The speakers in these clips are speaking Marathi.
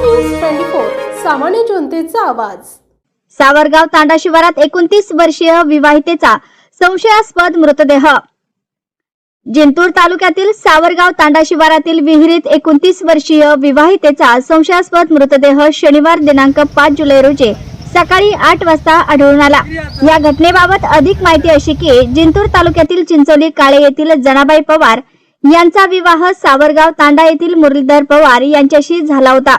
न्यूज ट्वेंटी फोर सामान्य जनतेचा आवाज. सावरगाव तांडा शिवारात एकोणतीस वर्षीय विवाहितेचा संशयास्पद मृतदेह. जिंतूर तालुक्यातील सावरगाव तांडा शिवारातील विहिरीत एकोणतीस वर्षीय विवाहितेचा संशयास्पद मृतदेह शनिवार दिनांक पाच जुलै रोजी सकाळी आठ वाजता आढळून आला. या घटनेबाबत अधिक माहिती अशी की जिंतूर तालुक्यातील चिंचोली काळे येथील जनाबाई पवार यांचा विवाह सावरगाव तांडा येथील मुरलीधर पवार यांच्याशी झाला होता.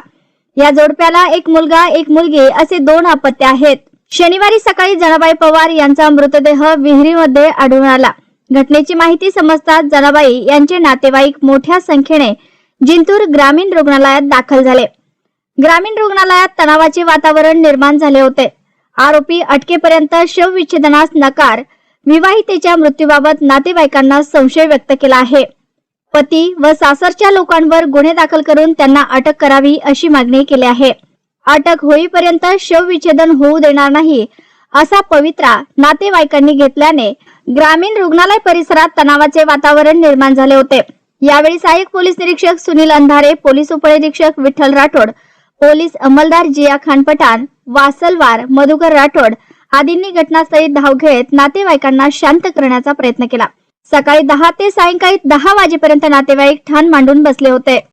या जोडप्याला एक मुलगा एक मुलगी असे दोन अपत्य आहेत. शनिवारी सकाळी जनाबाई पवार यांचा मृतदेह विहिरीमध्ये आढळून आला. घटनेची माहिती समजताच जनाबाई यांचे नातेवाईक मोठ्या संख्येने जिंतूर ग्रामीण रुग्णालयात दाखल झाले. ग्रामीण रुग्णालयात तणावाचे वातावरण निर्माण झाले होते. आरोपी अटकेपर्यंत शवविच्छेदनास नकार विवाहितेच्या मृत्यूबाबत नातेवाईकांना संशय व्यक्त केला आहे. पती व सासरच्या लोकांवर गुन्हे दाखल करून त्यांना अटक करावी अशी मागणी केली आहे. अटक होईपर्यंत शवविच्छेदन होऊ देणार नाही असा पवित्रा नातेवाईकांनी घेतल्याने ग्रामीण रुग्णालय परिसरात तणावाचे वातावरण निर्माण झाले होते. यावेळी सहाय्यक पोलीस निरीक्षक सुनील अंधारे पोलीस उपनिरीक्षक विठ्ठल राठोड पोलीस अंमलदार जिया खान पठाण वासलवार मधुकर राठोड आदींनी घटनास्थळी धाव घेत नातेवाईकांना शांत करण्याचा प्रयत्न केला. सकाळी दहा ते सायंकाळी दहा वाजेपर्यंत नातेवाईक ठाण मांडून बसले होते.